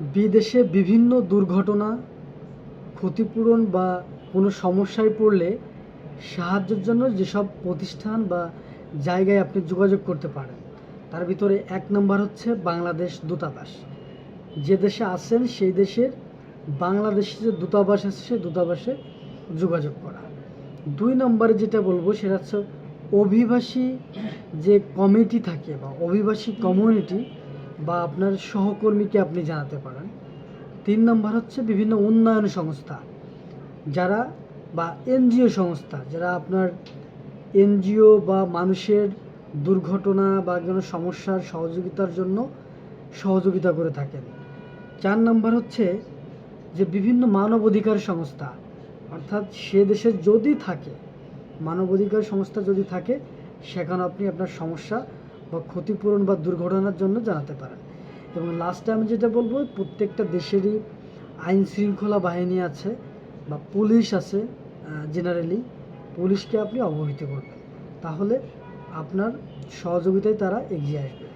বিদেশে বিভিন্ন দুর্ঘটনা, ক্ষতিপূরণ বা কোনো সমস্যায় পড়লে সাহায্যের জন্য যেসব প্রতিষ্ঠান বা জায়গায় আপনি যোগাযোগ করতে পারেন, তার ভিতরে এক নম্বর হচ্ছে বাংলাদেশ দূতাবাস। যে দেশে আছেন সেই দেশের বাংলাদেশে যে দূতাবাস আছে, সেই দূতাবাসে যোগাযোগ করা। দুই নম্বরে যেটা বলব সেটা হচ্ছে অভিবাসী যে কমিটি থাকে বা অভিবাসী কমিউনিটি বা আপনার সহকর্মীকে আপনি জানাতে পারেন। তিন নম্বর হচ্ছে বিভিন্ন উন্নয়ন সংস্থা। যারা বা এনজিও সংস্থা, যারা আপনার এনজিও বা মানুষের দুর্ঘটনা বা কোনো সমস্যার সহযোগিতার জন্য সহযোগিতা করে থাকেন। চার নম্বর হচ্ছে যে বিভিন্ন মানবাধিকার সংস্থা, অর্থাৎ সে দেশে যদি থাকে, মানবাধিকার সংস্থা যদি থাকে, সেখানে আপনি আপনার সমস্যা বা ক্ষতিপূরণ বা দুর্ঘটনার জন্য জানাতে পারেন। এবং লাস্টে আমি যেটা বলব, প্রত্যেকটা দেশেরই আইন শৃঙ্খলা বাহিনী আছে বা পুলিশ আছে জেনারেলি পুলিশকে আপনি অবহিত করবেন। তাহলে আপনার সহযোগিতায় তারা এগিয়ে আসবে।